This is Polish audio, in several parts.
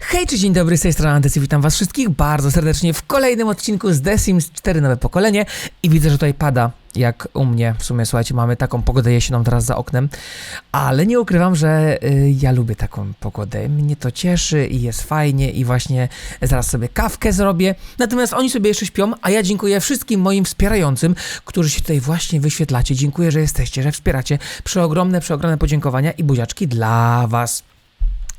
Hej, czy dzień dobry, z tej strony Andesy, witam was wszystkich bardzo serdecznie w kolejnym odcinku z The Sims 4 nowe pokolenie. I widzę, że tutaj pada, jak u mnie, w sumie słuchajcie, mamy taką pogodę jesienną teraz za oknem, ale nie ukrywam, że y, ja lubię taką pogodę, mnie to cieszy i jest fajnie i właśnie zaraz sobie kawkę zrobię, natomiast oni sobie jeszcze śpią, a ja dziękuję wszystkim moim wspierającym, którzy się tutaj właśnie wyświetlacie, dziękuję, że jesteście, że wspieracie, przeogromne, przeogromne podziękowania i buziaczki dla was.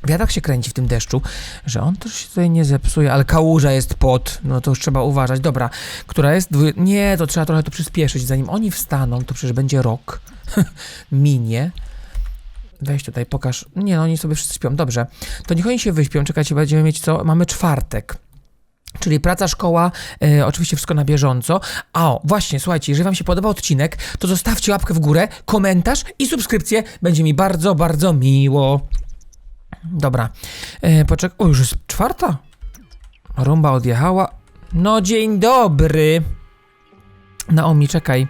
Wiatrak się kręci w tym deszczu, że on też się tutaj nie zepsuje, ale kałuża jest pod, no to już trzeba uważać. Dobra, która jest? Nie, to trzeba trochę to przyspieszyć, zanim oni wstaną, to przecież będzie rok, minie. Weź tutaj, pokaż. Nie, no oni sobie wszyscy śpią, dobrze. To niech oni się wyśpią, czekajcie, będziemy mieć co? Mamy czwartek. Czyli praca, szkoła, e, oczywiście wszystko na bieżąco. A o, właśnie, słuchajcie, jeżeli Wam się podoba odcinek, to zostawcie łapkę w górę, komentarz i subskrypcję. Będzie mi bardzo, bardzo miło. Dobra, e, poczekaj. O, już jest czwarta. Rumba odjechała. No, dzień dobry. Naomi, czekaj.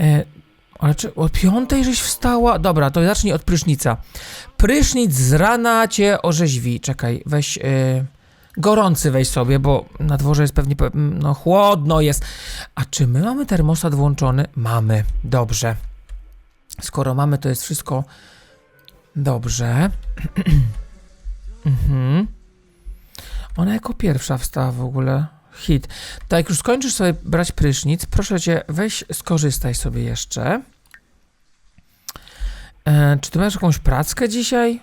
E, ale czy o piątej żeś wstała? Dobra, to zacznij od prysznica. Prysznic z rana cię orzeźwi. Czekaj, weź. E, gorący weź sobie, bo na dworze jest pewnie. pe- No, chłodno jest. A czy my mamy termostat włączony? Mamy. Dobrze. Skoro mamy, to jest wszystko dobrze. mhm. Ona jako pierwsza wstała w ogóle. Hit. To jak już skończysz sobie brać prysznic, proszę cię, weź skorzystaj sobie jeszcze. E, czy ty masz jakąś prackę dzisiaj?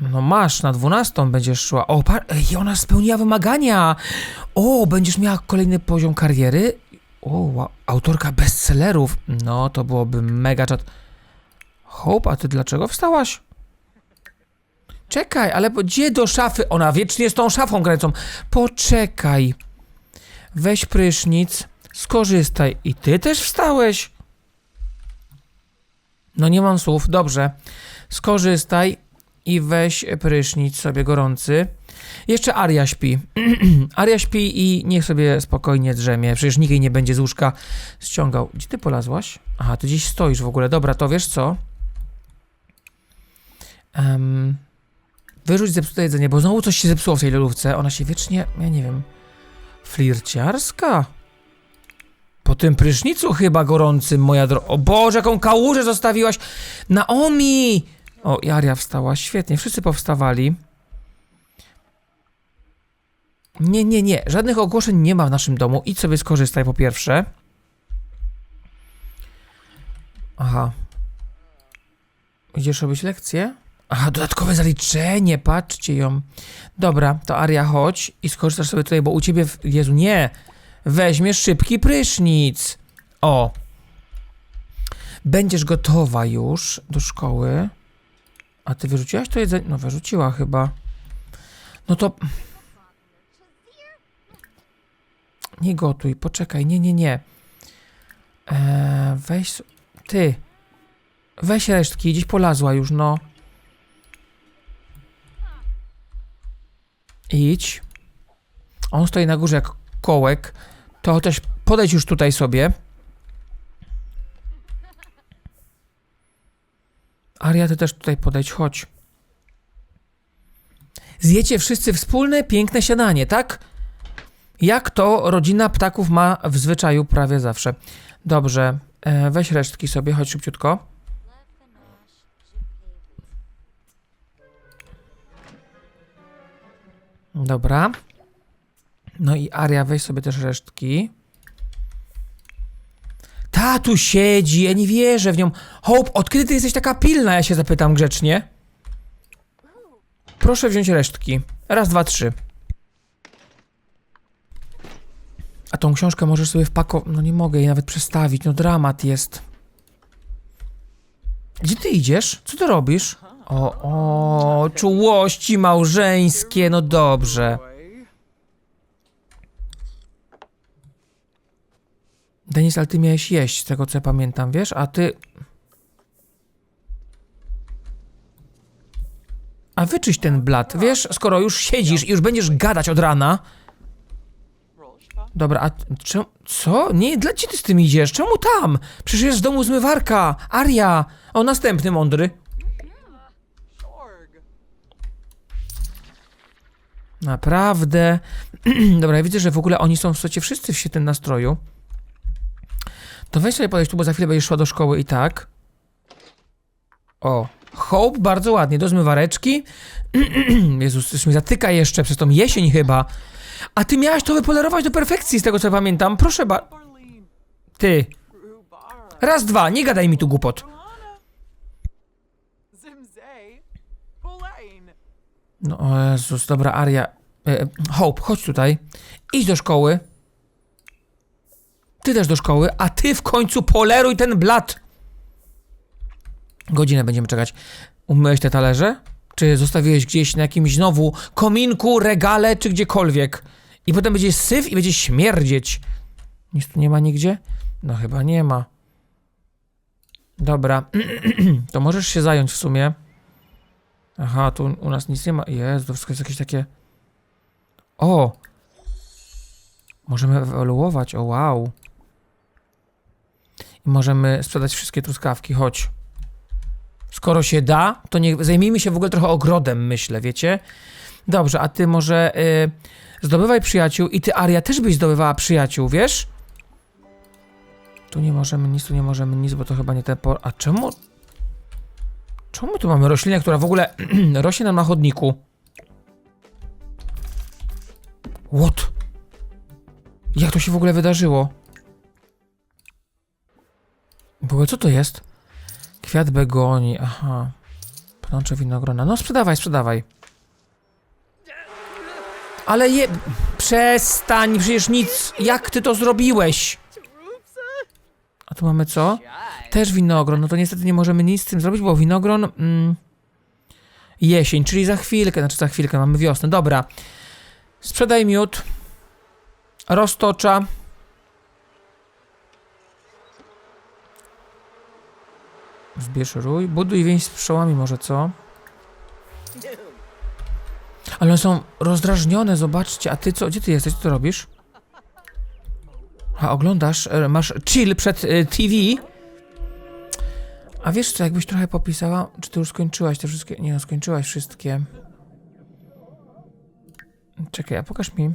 No masz, na 12 będziesz szła. O, par- Ej, ona spełniła wymagania. O, będziesz miała kolejny poziom kariery. O, wow. autorka bestsellerów. No, to byłoby mega czat. Hope, a ty dlaczego wstałaś? Czekaj, ale gdzie do szafy? Ona wiecznie z tą szafą kręcą. Poczekaj. Weź prysznic, skorzystaj. I ty też wstałeś? No nie mam słów, dobrze. Skorzystaj i weź prysznic sobie gorący. Jeszcze Aria śpi. Aria śpi i niech sobie spokojnie drzemie. Przecież nikt jej nie będzie z łóżka ściągał. Gdzie ty polazłaś? Aha, ty gdzieś stoisz w ogóle. Dobra, to wiesz co? Em, wyrzuć zepsute jedzenie, bo znowu coś się zepsuło w tej lodówce. Ona się wiecznie, ja nie wiem, flirciarska? Po tym prysznicu chyba gorącym, moja dro... O Boże, jaką kałużę zostawiłaś! Naomi! O, Jaria wstała, świetnie, wszyscy powstawali. Nie, nie, nie, żadnych ogłoszeń nie ma w naszym domu. Idź sobie skorzystaj po pierwsze. Aha. Idziesz robić lekcję? Aha, dodatkowe zaliczenie, patrzcie ją. Dobra, to Aria, chodź i skorzystasz sobie tutaj, bo u ciebie, w... Jezu, nie. Weźmiesz szybki prysznic. O. Będziesz gotowa już do szkoły. A ty wyrzuciłaś to jedzenie? No, wyrzuciła chyba. No to... Nie gotuj, poczekaj, nie, nie, nie. Eee, weź... Ty. Weź resztki, gdzieś polazła już, no. Idź. On stoi na górze jak kołek. To chociaż podejdź już tutaj sobie. Aria, ty też tutaj podejdź, chodź. Zjecie wszyscy wspólne, piękne śniadanie, tak? Jak to rodzina ptaków ma w zwyczaju prawie zawsze. Dobrze, e, weź resztki sobie, chodź szybciutko. Dobra. No i Aria, weź sobie też resztki. Ta tu siedzi, ja nie wierzę w nią. Hope, od kiedy ty jesteś taka pilna, ja się zapytam grzecznie. Proszę wziąć resztki. Raz, dwa, trzy. A tą książkę możesz sobie wpakować. No nie mogę jej nawet przestawić, no dramat jest. Gdzie ty idziesz? Co ty robisz? O, o, czułości małżeńskie, no dobrze. Denis, ale ty miałeś jeść, z tego co ja pamiętam, wiesz? A ty... A wyczyść ten blat, wiesz? Skoro już siedzisz i już będziesz gadać od rana... Dobra, a czemu... Co? Nie, dla gdzie ty z tym idziesz? Czemu tam? Przecież jest w domu zmywarka! Aria! O, następny mądry. Naprawdę. Dobra, ja widzę, że w ogóle oni są w słuchajcie wszyscy w świetnym nastroju. To weź sobie podejść tu, bo za chwilę będziesz szła do szkoły i tak. O, Hope, bardzo ładnie, do zmywareczki. Jezus, coś mi zatyka jeszcze przez tą jesień chyba. A ty miałaś to wypolerować do perfekcji, z tego co pamiętam. Proszę ba... Ty. Raz, dwa, nie gadaj mi tu głupot. No o Jezus, dobra, Aria. E, Hope, chodź tutaj. Idź do szkoły. Ty też do szkoły, a ty w końcu poleruj ten blat. Godzinę będziemy czekać. Umyłeś te talerze? Czy zostawiłeś gdzieś na jakimś znowu kominku, regale, czy gdziekolwiek? I potem będzie syf i będzie śmierdzieć. Nic tu nie ma nigdzie? No chyba nie ma. Dobra. to możesz się zająć w sumie. Aha, tu u nas nic nie ma. Jest, to wszystko jest jakieś takie... O! Możemy ewoluować, o wow. I możemy sprzedać wszystkie truskawki, chodź. Skoro się da, to nie zajmijmy się w ogóle trochę ogrodem, myślę, wiecie? Dobrze, a ty może y, zdobywaj przyjaciół i ty, Aria, też byś zdobywała przyjaciół, wiesz? Tu nie możemy nic, tu nie możemy nic, bo to chyba nie ten por... A czemu... Czemu tu mamy roślinę, która w ogóle rośnie na chodniku? What? Jak to się w ogóle wydarzyło? W ogóle co to jest? Kwiat begonii, aha. Pnącze winogrona. No sprzedawaj, sprzedawaj. Ale je... Przestań, przecież nic... Jak ty to zrobiłeś? A tu mamy co? Też winogron. No to niestety nie możemy nic z tym zrobić, bo winogron... Mm, jesień, czyli za chwilkę, znaczy za chwilkę, mamy wiosnę. Dobra. Sprzedaj miód. Roztocza. Zbierz rój. Buduj więź z pszczołami może, co? Ale one są rozdrażnione, zobaczcie. A ty co? Gdzie ty jesteś? Co robisz? A oglądasz? e, Masz chill przed e, TV? A wiesz co, jakbyś trochę popisała? Czy ty już skończyłaś te wszystkie? Nie no, skończyłaś wszystkie. Czekaj, a pokaż mi.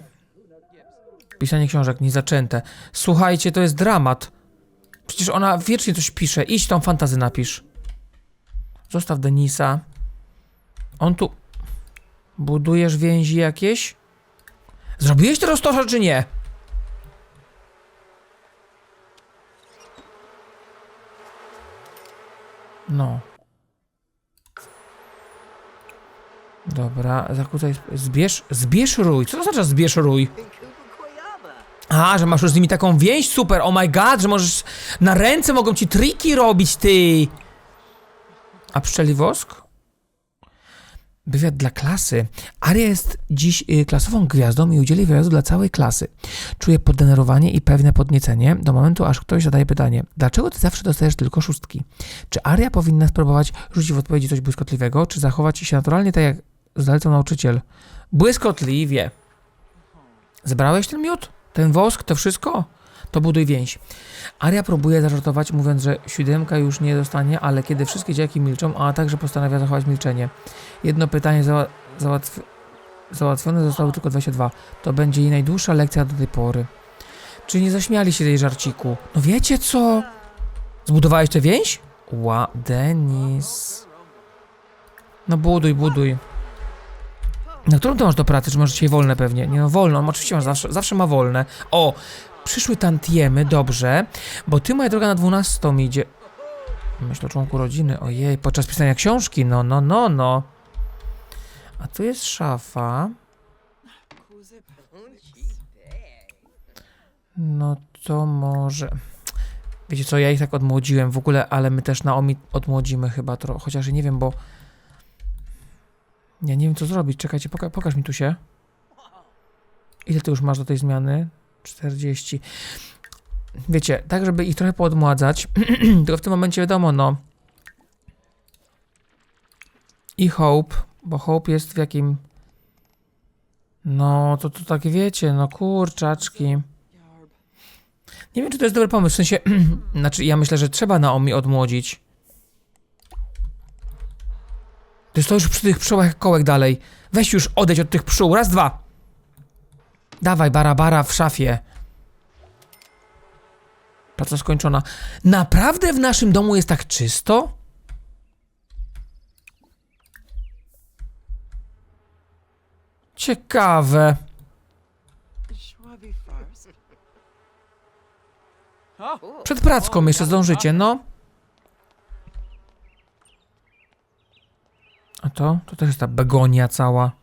Pisanie książek niezaczęte. Słuchajcie, to jest dramat. Przecież ona wiecznie coś pisze. Idź tą fantazy napisz. Zostaw Denisa. On tu... Budujesz więzi jakieś? Zrobiłeś to roztosza, czy nie? No. Dobra, zakłócaj. Zbierz, zbierz rój. Co to znaczy zbierz rój? A, że masz już z nimi taką więź, super, oh my god, że możesz na ręce mogą ci triki robić, ty. A pszczeli wosk? Wywiad dla klasy. Aria jest dziś y, klasową gwiazdą i udzieli wywiadu dla całej klasy. Czuje poddenerwowanie i pewne podniecenie do momentu, aż ktoś zadaje pytanie, dlaczego ty zawsze dostajesz tylko szóstki? Czy Aria powinna spróbować rzucić w odpowiedzi coś błyskotliwego, czy zachować się naturalnie tak jak zalecał nauczyciel? Błyskotliwie. Zebrałeś ten miód? Ten wosk? To wszystko? To buduj więź. Aria próbuje zażartować, mówiąc, że siódemka już nie dostanie, ale kiedy wszystkie dziaki milczą, a także postanawia zachować milczenie. Jedno pytanie za, załatw, załatwione zostało tylko 22. To będzie jej najdłuższa lekcja do tej pory. Czy nie zaśmiali się tej żarciku? No wiecie co? Zbudowałeś tę więź? Ła, Denis. No buduj, buduj. Na którą ty masz do pracy? Czy masz dzisiaj wolne pewnie? Nie no, wolno, no, oczywiście masz zawsze, zawsze ma wolne. O, przyszły tantiemy, dobrze, bo ty, moja droga, na 12 mi idzie... Myślę o członku rodziny, ojej, podczas pisania książki, no, no, no, no. A tu jest szafa. No to może... Wiecie co, ja ich tak odmłodziłem w ogóle, ale my też Naomi odmłodzimy chyba trochę, chociaż nie wiem, bo... Ja nie wiem co zrobić, czekajcie, poka pokaż mi tu się. Ile ty już masz do tej zmiany? 40. Wiecie, tak żeby ich trochę poodmładzać, tylko w tym momencie wiadomo, no... I Hope, bo Hope jest w jakim... No, to to tak wiecie, no kurczaczki. Nie wiem, czy to jest dobry pomysł, w sensie... znaczy, ja myślę, że trzeba Naomi odmłodzić. To Ty stoisz przy tych pszczołach kołek dalej. Weź już, odejdź od tych pszczół. Raz, dwa. Dawaj, bara, bara w szafie. Praca skończona. Naprawdę w naszym domu jest tak czysto? Ciekawe. Przed pracką jeszcze zdążycie, no. A to? To też jest ta begonia cała.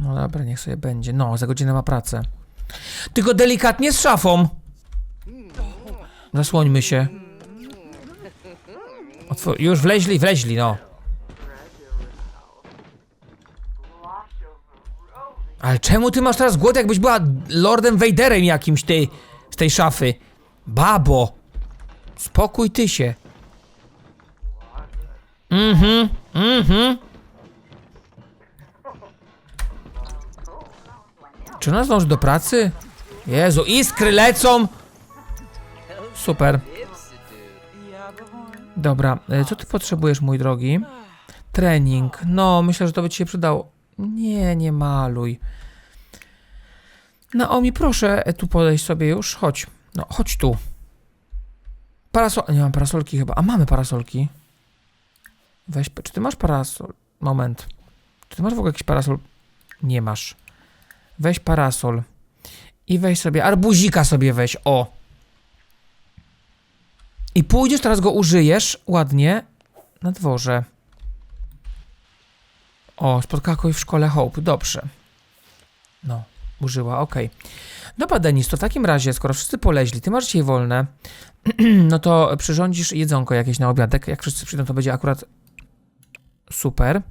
No dobra, niech sobie będzie. No, za godzinę ma pracę. Tylko delikatnie z szafą. Zasłońmy się. Otwór już wleźli, wleźli, no. Ale czemu ty masz teraz głód, jakbyś była Lordem Vaderem jakimś, ty, z tej szafy? Babo! Spokój ty się. Mhm, mhm. Czy ona zdąży do pracy? Jezu, iskry lecą! Super. Dobra, e, co ty potrzebujesz, mój drogi? Trening. No, myślę, że to by ci się przydało. Nie, nie maluj. Naomi, proszę e, tu podejść sobie już. Chodź. No, chodź tu. Parasol... Nie mam parasolki chyba. A mamy parasolki. Weź... Czy ty masz parasol? Moment. Czy ty masz w ogóle jakiś parasol? Nie masz. Weź parasol. I weź sobie... Arbuzika sobie weź. O. I pójdziesz, teraz go użyjesz ładnie na dworze. O, spotkała kogoś w szkole Hope. Dobrze. No, użyła, okej. Dobra, Denis, to w takim razie, skoro wszyscy poleźli, ty masz dzisiaj wolne, no to przyrządzisz jedzonko jakieś na obiadek. Jak wszyscy przyjdą, to będzie akurat super.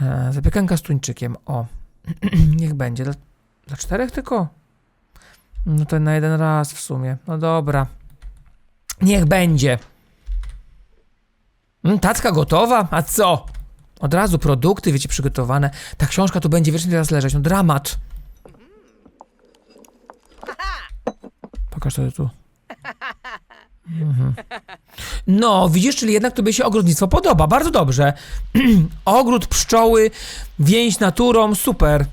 E, zapiekanka z tuńczykiem. O, niech będzie. Dla, dla czterech tylko? No to na jeden raz w sumie. No dobra. Niech będzie. Mm, tacka gotowa? A co? Od razu produkty, wiecie, przygotowane. Ta książka tu będzie wiecznie teraz leżeć. No dramat. Pokaż to tu. Mhm. No, widzisz, czyli jednak tobie się ogrodnictwo podoba. Bardzo dobrze. Ogród, pszczoły, więź naturą, super.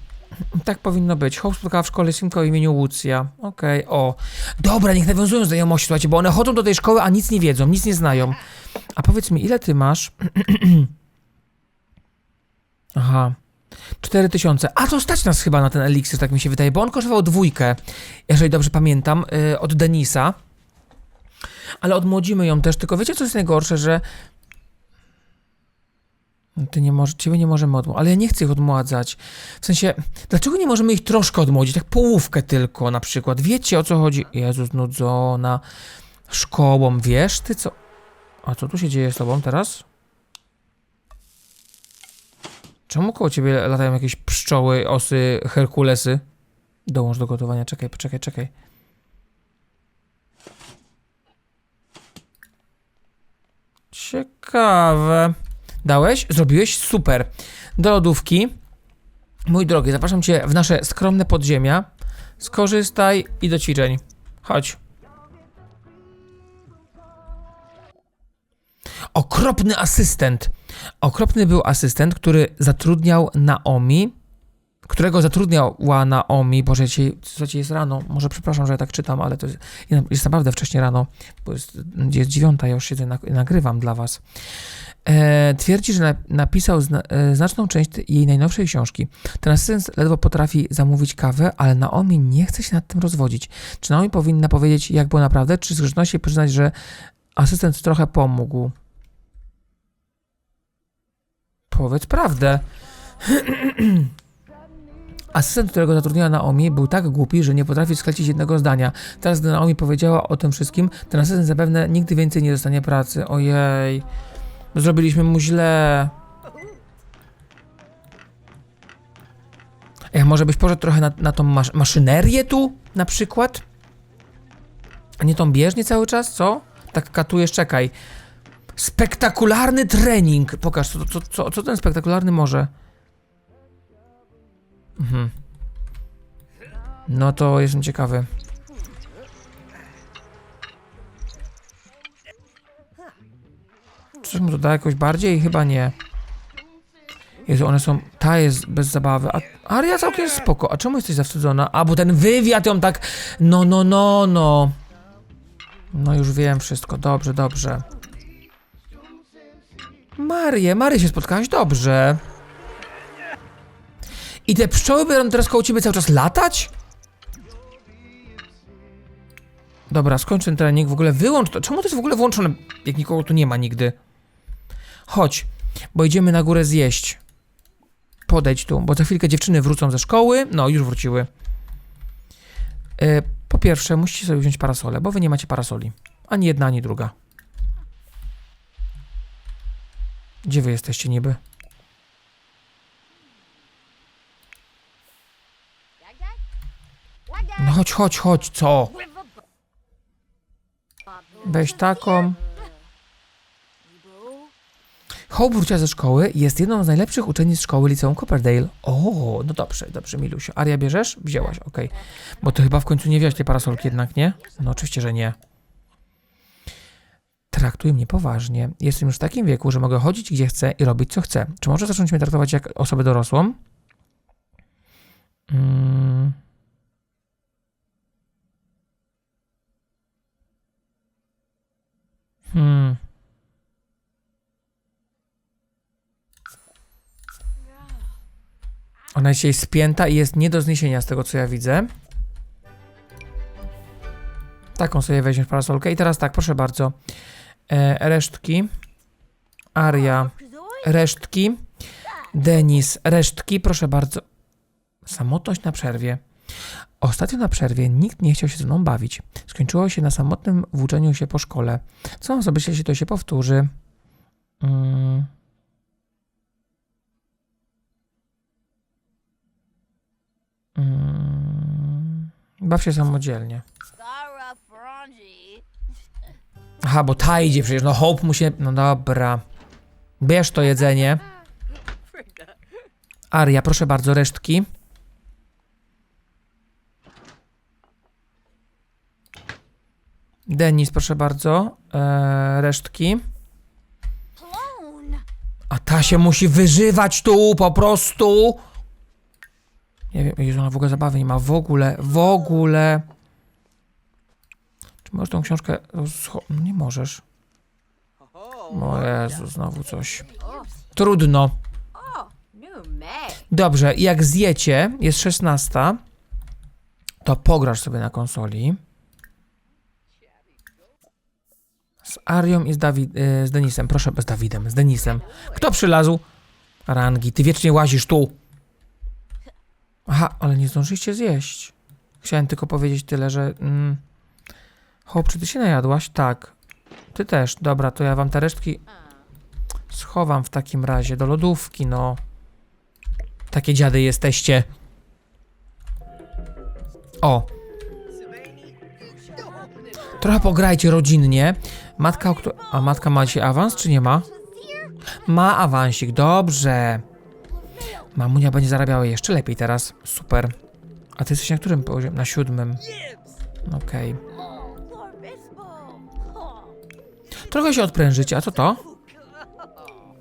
Tak powinno być. Hope spotkała w szkole synka o imieniu Łucja. Okej, o. Dobra, niech nawiązują znajomości, słuchajcie, bo one chodzą do tej szkoły, a nic nie wiedzą, nic nie znają. A powiedz mi, ile ty masz? Aha. 4000. A to stać nas chyba na ten eliksir, tak mi się wydaje, bo on kosztował dwójkę, jeżeli dobrze pamiętam, yy, od Denisa. Ale odmłodzimy ją też, tylko wiecie co jest najgorsze, że Ty nie może, ciebie nie możemy odmłodzić, ale ja nie chcę ich odmładzać. W sensie, dlaczego nie możemy ich troszkę odmłodzić, tak połówkę tylko na przykład? Wiecie o co chodzi? Jezus, nudzona szkołą, wiesz ty co? A co tu się dzieje z tobą teraz? Czemu koło ciebie latają jakieś pszczoły, osy, herkulesy? Dołącz do gotowania, czekaj, poczekaj, czekaj. Ciekawe. Dałeś? Zrobiłeś? Super. Do lodówki. Mój drogi, zapraszam cię w nasze skromne podziemia. Skorzystaj i do ćwiczeń. Chodź. Okropny asystent. Okropny był asystent, który zatrudniał Naomi, którego zatrudniała Naomi, Boże, dzisiaj, słuchajcie, jest rano, może przepraszam, że ja tak czytam, ale to jest, jest naprawdę wcześnie rano, bo jest, jest dziewiąta, ja już siedzę, nag- nagrywam dla was. E, twierdzi, że na, napisał zna, e, znaczną część jej najnowszej książki. Ten asystent ledwo potrafi zamówić kawę, ale Naomi nie chce się nad tym rozwodzić. Czy Naomi powinna powiedzieć, jak było naprawdę, czy z grzeczności przyznać, że asystent trochę pomógł? Powiedz prawdę. Asystent, którego zatrudniła Naomi, był tak głupi, że nie potrafi sklecić jednego zdania. Teraz, gdy Naomi powiedziała o tym wszystkim, ten asystent zapewne nigdy więcej nie dostanie pracy. Ojej. Zrobiliśmy mu źle. Ej, może byś poszedł trochę na, na tą masz maszynerię tu, na przykład? A nie tą bieżnię cały czas, co? Tak katujesz, czekaj. Spektakularny trening. Pokaż, co, co, co, co ten spektakularny może? Mhm. No to jestem ciekawy. Coś mu to da jakoś bardziej? Chyba nie. Jezu, one są... Ta jest bez zabawy, a Aria całkiem spoko. A czemu jesteś zawstydzona? A, bo ten wywiad ją tak... No, no, no, no. No już wiem wszystko. Dobrze, dobrze. Marię, Marię się spotkałaś? Dobrze. I te pszczoły będą teraz koło ciebie cały czas latać? Dobra, skończ ten trening. W ogóle wyłącz to. Czemu to jest w ogóle włączone, jak nikogo tu nie ma nigdy? Chodź, bo idziemy na górę zjeść. Podejdź tu, bo za chwilkę dziewczyny wrócą ze szkoły. No, już wróciły. E, po pierwsze, musicie sobie wziąć parasole, bo wy nie macie parasoli. Ani jedna, ani druga. Gdzie wy jesteście niby? No chodź, chodź, chodź, co? Weź taką. Hope wróciła ze szkoły jest jedną z najlepszych uczennic szkoły liceum Copperdale. O, no dobrze, dobrze, Milusiu. Aria bierzesz? Wzięłaś, okej. Bo ty chyba w końcu nie wziąłeś tej parasolki jednak, nie? No oczywiście, że nie. Traktuj mnie poważnie. Jestem już w takim wieku, że mogę chodzić gdzie chcę i robić co chcę. Czy może zacząć mnie traktować jak osobę dorosłą? Mm. Hmm. Ona jest dzisiaj spięta i jest nie do zniesienia z tego, co ja widzę. Taką sobie weźmiesz parasolkę. I teraz tak, proszę bardzo. E, resztki. Aria. Resztki. Denis. Resztki, proszę bardzo. Samotność na przerwie. Ostatnio na przerwie nikt nie chciał się ze mną bawić. Skończyło się na samotnym włóczeniu się po szkole. Co mam zrobić, jeśli to się powtórzy? Mm. Mm. Baw się samodzielnie. Aha, bo ta idzie przecież, no Hope mu się... No dobra. Bierz to jedzenie. Aria, proszę bardzo, resztki. Denis, proszę bardzo, eee, resztki. A ta się musi wyżywać tu, po prostu. Nie wiem, Jezu, ona w ogóle zabawy nie ma, w ogóle, w ogóle. Czy możesz tą książkę... Nie możesz. O Jezu, znowu coś. Trudno. Dobrze, jak zjecie, jest 16, to pograsz sobie na konsoli. Z Arią i z, Dawid, y, z Denisem. Proszę, z Dawidem, z Denisem. Kto przylazł? Rangi, ty wiecznie łazisz tu. Aha, ale nie zdążyliście zjeść. Chciałem tylko powiedzieć tyle, że... Mm, Hop, czy ty się najadłaś? Tak. Ty też. Dobra, to ja wam te resztki schowam w takim razie do lodówki, no. Takie dziady jesteście. O. Trochę pograjcie rodzinnie. Matka, a matka ma dzisiaj awans, czy nie ma? Ma awansik, dobrze. Mamunia będzie zarabiała jeszcze lepiej teraz. Super. A ty jesteś na którym poziomie? Na siódmym. Okej. Bispo. Trochę się odprężycie, a co to?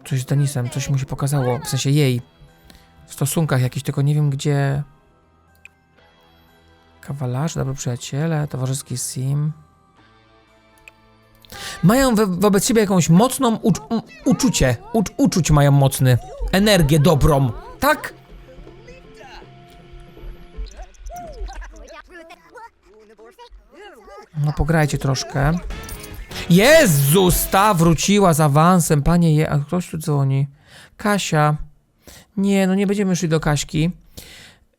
Coś z Denisem, coś mu się pokazało, w sensie jej. W stosunkach jakiś, tylko nie wiem gdzie. Kawalarze, dobry przyjaciele, towarzyski sim. Mają we, wobec siebie jakąś mocną ucz- u- uczucie. Ucz- uczuć mają mocny. Energię dobrą. Tak? No pograjcie troszkę. Jezus, ta wróciła z awansem, panie je... A ktoś tu dzwoni. Kasia. Nie, no nie będziemy szli do Kaśki.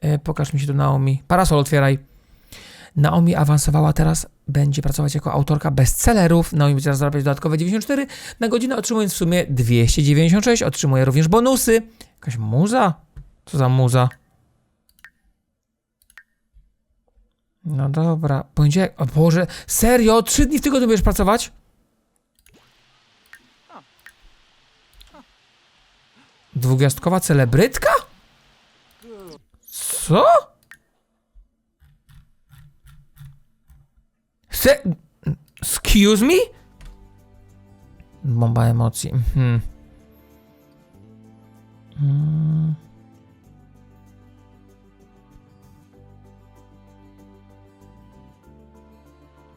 E, pokaż mi się tu Naomi. Parasol otwieraj. Naomi awansowała teraz, będzie pracować jako autorka bestsellerów. Naomi będzie teraz zarabiać dodatkowe 94 na godzinę, otrzymując w sumie 296. Otrzymuje również bonusy. Jakaś muza? Co za muza? No dobra, poniedziałek, o Boże, serio? Trzy dni w tygodniu będziesz pracować? Dwugwiazdkowa celebrytka? Co? Se... Excuse me? Bomba emocji. Mhm. Mm.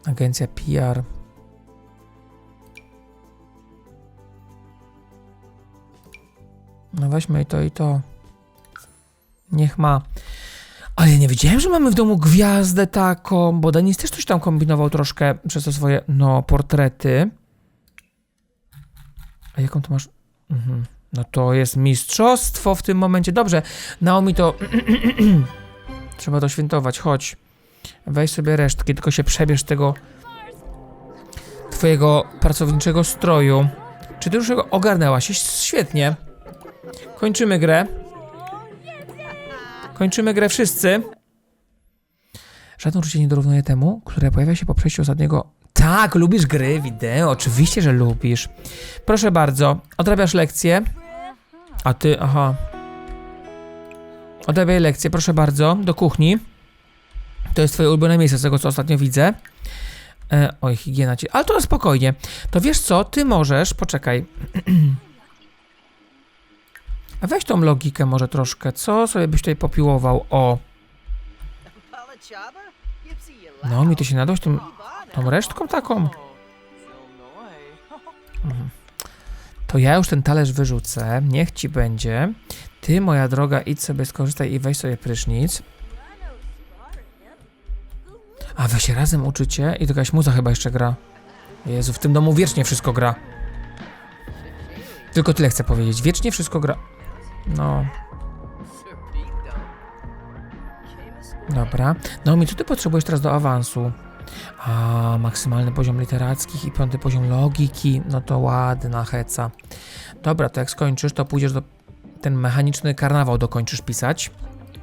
Agencja PR. No weźmy i to i to. Niech ma. Ale ja nie wiedziałem, że mamy w domu gwiazdę taką, bo Denis też coś tam kombinował troszkę przez te swoje, no, portrety. A jaką to masz? Mhm. No to jest mistrzostwo w tym momencie. Dobrze, Naomi to... Trzeba to świętować, chodź. Weź sobie resztki, tylko się przebierz tego twojego pracowniczego stroju. Czy ty już ogarnęłaś? Świetnie. Kończymy grę. Kończymy grę wszyscy. Żadne uczucie nie dorównuje temu, które pojawia się po przejściu ostatniego. Tak, lubisz gry wideo, oczywiście, że lubisz. Proszę bardzo, odrabiasz lekcję. A ty, aha. Odrabiaj lekcję, proszę bardzo, do kuchni. To jest twoje ulubione miejsce, z tego co ostatnio widzę. E, oj, higiena ci. Ale to spokojnie. To wiesz co, ty możesz, poczekaj. Weź tą logikę może troszkę. Co sobie byś tutaj popiłował? O, no mi ty się nadałeś tym, tą resztką taką. To ja już ten talerz wyrzucę. Niech ci będzie. Ty, moja droga, idź sobie skorzystaj i weź sobie prysznic. A wy się razem uczycie i to jakaś muza chyba jeszcze gra. Jezu, w tym domu wiecznie wszystko gra. Tylko tyle chcę powiedzieć. Wiecznie wszystko gra. No, dobra. No mi co ty potrzebujesz teraz do awansu? A, maksymalny poziom literackich i piąty poziom logiki. No to ładna heca. Dobra, to jak skończysz, to pójdziesz do... Ten mechaniczny karnawał dokończysz pisać.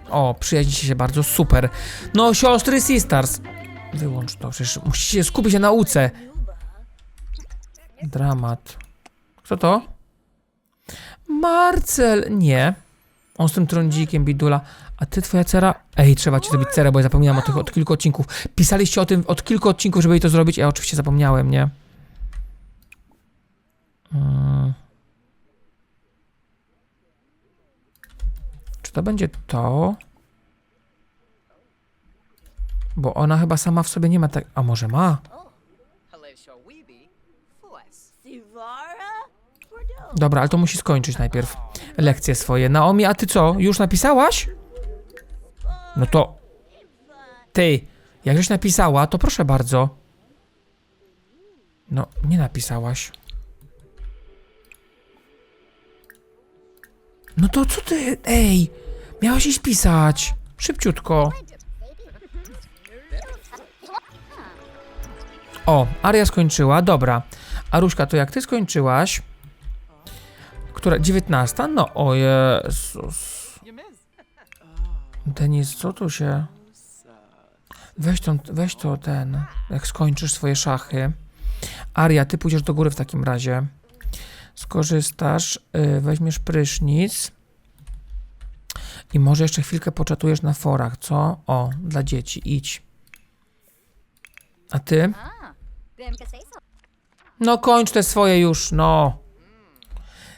O, przyjaźnicie się bardzo, super. No, siostry Sisters. Wyłącz to, przecież musicie skupić się na nauce. Dramat. Kto to? Marcel. Nie. On z tym trądzikiem, bidula. A ty, twoja cera? Ej, trzeba ci zrobić cerę, bo ja zapomniałem o tych od kilku odcinków. Pisaliście o tym od kilku odcinków, żeby jej to zrobić. Ja oczywiście zapomniałem, nie? Mm. Czy to będzie to? Bo ona chyba sama w sobie nie ma tak. A może ma? Dobra, ale to musi skończyć najpierw lekcje swoje. Naomi, a ty co? Już napisałaś? No to. Ty, jak żeś napisała, to proszę bardzo. No, nie napisałaś. No to co ty? Ej, miałaś iść pisać. Szybciutko. O, Aria skończyła, dobra. Aruśka, to jak ty skończyłaś? Która? 19? No, o Jezus. Denis, co tu się... Weź, tą, weź to ten, jak skończysz swoje szachy. Aria, ty pójdziesz do góry w takim razie. Skorzystasz, yy, weźmiesz prysznic. I może jeszcze chwilkę poczatujesz na forach, co? O, dla dzieci, idź. A ty? No kończ te swoje już, no.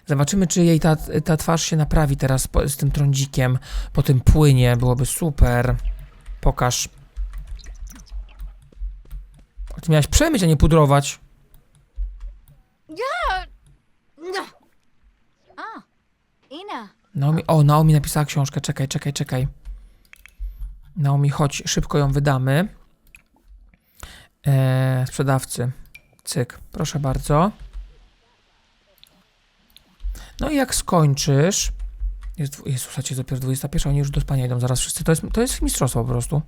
Zobaczymy, czy jej ta, ta twarz się naprawi teraz po, z tym trądzikiem po tym płynie. Byłoby super. Pokaż. Ty miałeś przemyć, a nie pudrować. Ah, Ina. Naomi, o, Naomi napisała książkę. Czekaj, czekaj, czekaj. Naomi, chodź, szybko ją wydamy. Eee, sprzedawcy. Cyk, proszę bardzo. No i jak skończysz. Jest, Jezu, słuchajcie, dopiero 21, oni już do spania idą zaraz wszyscy. To jest, to jest mistrzostwo po prostu.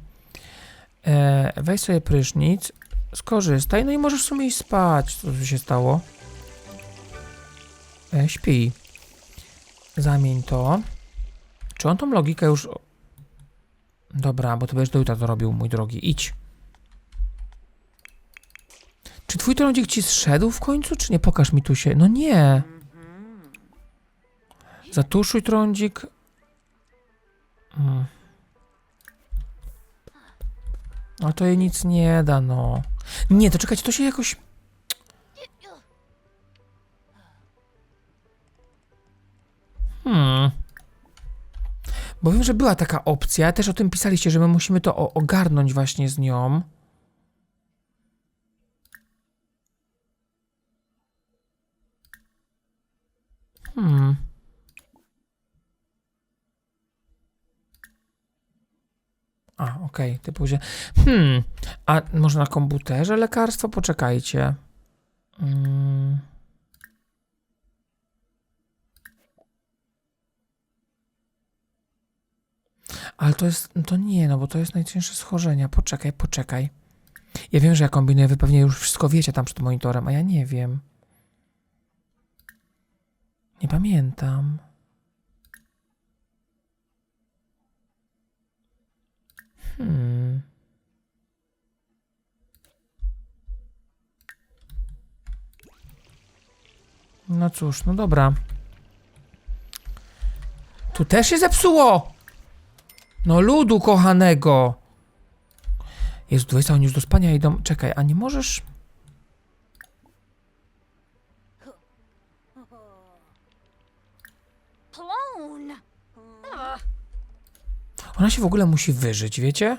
Eee, weź sobie prysznic, skorzystaj, no i możesz w sumie iść spać. Co się stało? E, śpi. Zamień to. Czy on tą logikę już... Dobra, bo to będziesz do jutra to robił, mój drogi. Idź. Czy twój trądzik ci zszedł w końcu, czy nie? Pokaż mi tu się. No nie. Zatuszuj trądzik. Mm. A to jej nic nie da, no. Nie, to czekajcie, to się jakoś... Hmm. Bo wiem, że była taka opcja, też o tym pisaliście, że my musimy to ogarnąć właśnie z nią. Hmm. A, okej, typu się. Hmm. A może na komputerze lekarstwo? Poczekajcie. Mm. Ale to jest, to nie, no bo to jest najcięższe schorzenia. Poczekaj, poczekaj. Ja wiem, że ja kombinuję, wy pewnie już wszystko wiecie tam przed monitorem, a ja nie wiem. Nie pamiętam. No cóż, no dobra. Tu też się zepsuło! No ludu kochanego! Jezu, 20 oni już do spania idą. Czekaj, a nie możesz... Ona się w ogóle musi wyżyć, wiecie?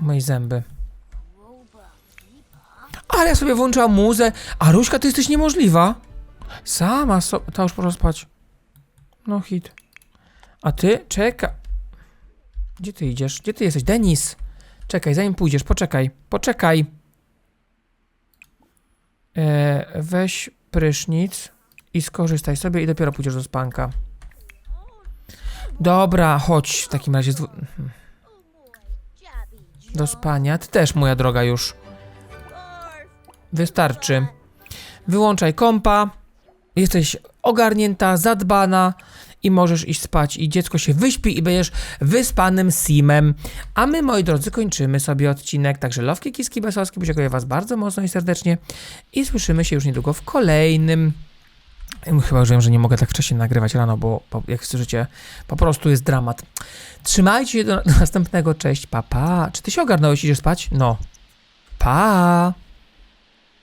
Umyj zęby. Ale ja sobie włączyłam muzę. A Ruśka, ty jesteś niemożliwa. Sama so... Ta już poszła spać. No hit. A ty? Czeka. Gdzie ty idziesz? Gdzie ty jesteś? Denis! Czekaj, zanim pójdziesz, poczekaj. Poczekaj. E, weź prysznic i skorzystaj sobie i dopiero pójdziesz do spanka. Dobra, chodź w takim razie dwu... do spania. Ty też, moja droga, już. Wystarczy. Wyłączaj kompa. Jesteś ogarnięta, zadbana i możesz iść spać. I dziecko się wyśpi i będziesz wyspanym simem. A my, moi drodzy, kończymy sobie odcinek. Także lowki, kiski, besowskie. Dziękuję was bardzo mocno i serdecznie. I słyszymy się już niedługo w kolejnym. Chyba wiem, że nie mogę tak wcześnie nagrywać rano, bo jak słyszycie, po prostu jest dramat. Trzymajcie się do, do następnego. Cześć, papa. Pa. Czy ty się ogarnąłeś, idziesz spać? No. Pa.